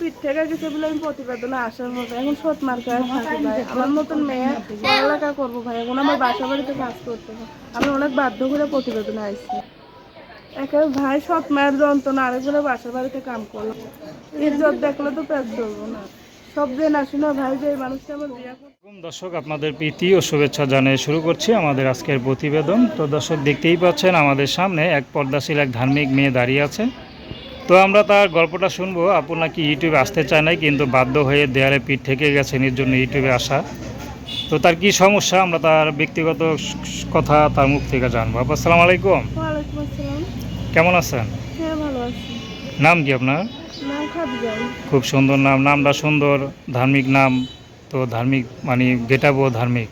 পিঠ থেকে গেছে আমি আসার মতো। মেয়ে করব ভাই। এখন আমার বাসা বাড়িতে কাজ করতে আমি অনেক বাধ্য করে প্রতিবেদনে আসছি। একে ভাই, সৎ মায়ের যন্ত্রণা। আরেকজনে বাসা বাড়িতে কাম করল ইজ্জত দেখলে তো পেট চলবো না। ভাই, যে এই মানুষটা আমার দর্শক, আপনাদের প্রীতি ও শুভেচ্ছা জানিয়ে শুরু করছি আমাদের আজকের প্রতিবেদন। তো দর্শক, দেখতেই পাচ্ছেন আমাদের সামনে এক পর্দাশীল এক ধার্মিক মেয়ে দাঁড়িয়ে আছে। তো আমরা তার গল্পটা শুনব। আপু নাকি ইউটিউবে আসতে চায় নাই কিন্তু বাধ্য হয়ে দেয়ালে পিঠ থেকে গেছেন এর জন্য ইউটিউবে আসা। তো তার কি সমস্যা? আমরা তার ব্যক্তিগত কথা তার মুখ থেকে জানব। আপু আসসালামু আলাইকুম। কেমন আছেন? হ্যাঁ ভালো আছি। নাম কি আপনার? খুব সুন্দর নাম। নামটা সুন্দর ধার্মিক নাম। তো ধার্মিক মানে গেটাবো ধার্মিক।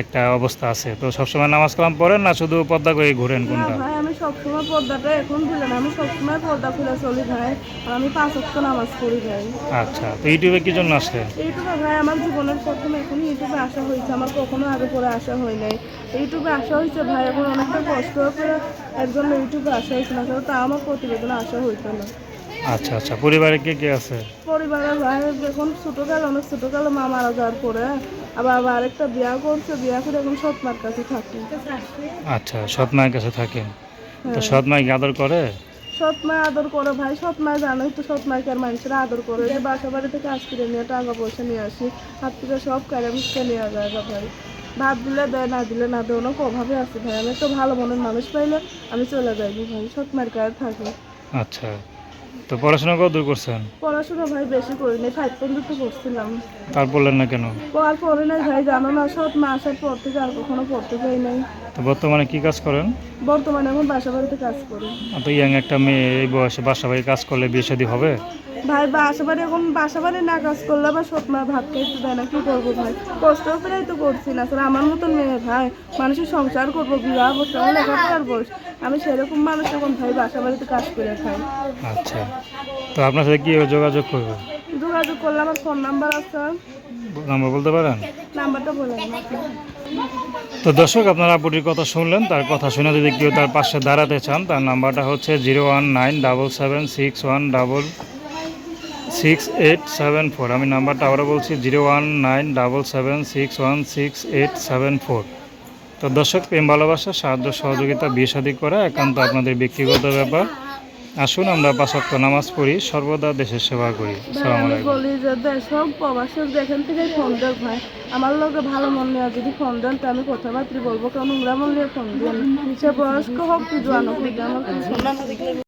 একটা অবস্থা আছে। তো সবসময় নামাজ কালাম পড়েন না শুধু পদ্মা করে ঘুরেন কোনটা? ভাই আমি সবসময় পর্দাটা এখন খুলে না আমি সবসময় পর্দা খুলে চলি ভাই আর আমি পাঁচ অক্ট নামাজ পড়ি ভাই। আচ্ছা তো ইউটিউবে কি জন্য আসলেন? ইউটিউবে ভাই আমার জীবনের প্রথম এখন ইউটিউবে আসা হয়েছে আমার কখনো আগে পরে আসা হয় নাই। ইউটিউবে আসা হয়েছে ভাই এখন অনেকটা কষ্ট করে একজন ইউটিউবে আসা হয়েছে না তা আমার প্রতিবেদনে আসা হইতো না। আচ্ছা আচ্ছা। পরিবারে কে কে আছে? পরিবারের ভাই এখন ছোটোকাল অনেক ছোটোকালে মা মারা যাওয়ার পরে আবার আবার আরেকটা বিয়া করছে বিয়া করে এখন সৎমার কাছে থাকি। আচ্ছা সৎ মায়ের কাছে থাকেন তো হ্যাঁ। সৎ মাই আদর করে? সৎ মা আদর করে ভাই। সৎ মা জানোই তো সৎ মাকে আর মানুষেরা আদর করে। যে বাসা বাড়ি থেকে কাজ করে নিয়ে টাকা পয়সা নিয়ে আসি হাত থেকে সব কারে মুখে নিয়ে যায় ভাই। ভাত দিলে দেয় না দিলে না দেয় অনেক অভাবে আছে ভাই। আমি তো ভালো মনের মানুষ পাইলে আমি চলে যাইব ভাই সৎ মার কাছে থাকি। আচ্ছা। তো পড়াশোনা কত দূর করছেন? পড়াশোনা ভাই বেশি করিনি ফাইভ পর্যন্ত পড়ছিলাম তার বললেন না কেন? আর পরে না ভাই জানো না সব মা আসার পর থেকে আর কখনো পড়তে যাই নাই। তো বর্তমানে কি কাজ করেন? বর্তমানে এখন বাসা বাড়িতে কাজ করি। তো ইয়াং একটা মেয়ে এই বয়সে বাসা বাড়ি কাজ করলে বিয়ে শাদী হবে? ভাই বাসা বাড়ি এখন বাসা বাড়ি না কাজ করলে সৎ মা ভাত খাইতে দেয় না কি করব ভাই? কষ্ট করেই তো করছি না স্যার আমার মতন মেয়ে ভাই মানুষের সংসার করব বিবাহ বসে আমার লেখাপড়ার বয়স। আমি সেরকম মানুষ এখন ভাই বাসা বাড়িতে কাজ করে খাই। আচ্ছা তো আপনার সাথে কীভাবে যোগাযোগ করব? যোগাযোগ করলে আমার ফোন নাম্বার আছে। নাম্বার বলতে পারেন? নাম্বারটা বলে দিন আপনি। তো দর্শক আপনারা আপুটির কথা শুনলেন তার কথা শুনে যদি কেউ তার পাশে দাঁড়াতে চান তার নাম্বারটা হচ্ছে zero one nine double seven six one double six eight seven four আমি নাম্বারটা আবারও বলছি zero one nine double seven six one six eight seven four তো দর্শক প্রেম ভালোবাসা সাহায্য সহযোগিতা বিয়ে শাদী করা একান্ত আপনাদের ব্যক্তিগত ব্যাপার। আসুন আমরা পাঁচক্ত নামাজ পড়ি সর্বদা দেশের সেবা করি। যেখান থেকে ফোন ভাই। আমার লোকে ভালো মন নেওয়া যদি ফোন দেন তো আমি কথাবার্তা বলব কারণ নোংরা মন নিয়ে ফোন দেন। সে বয়স্ক হোক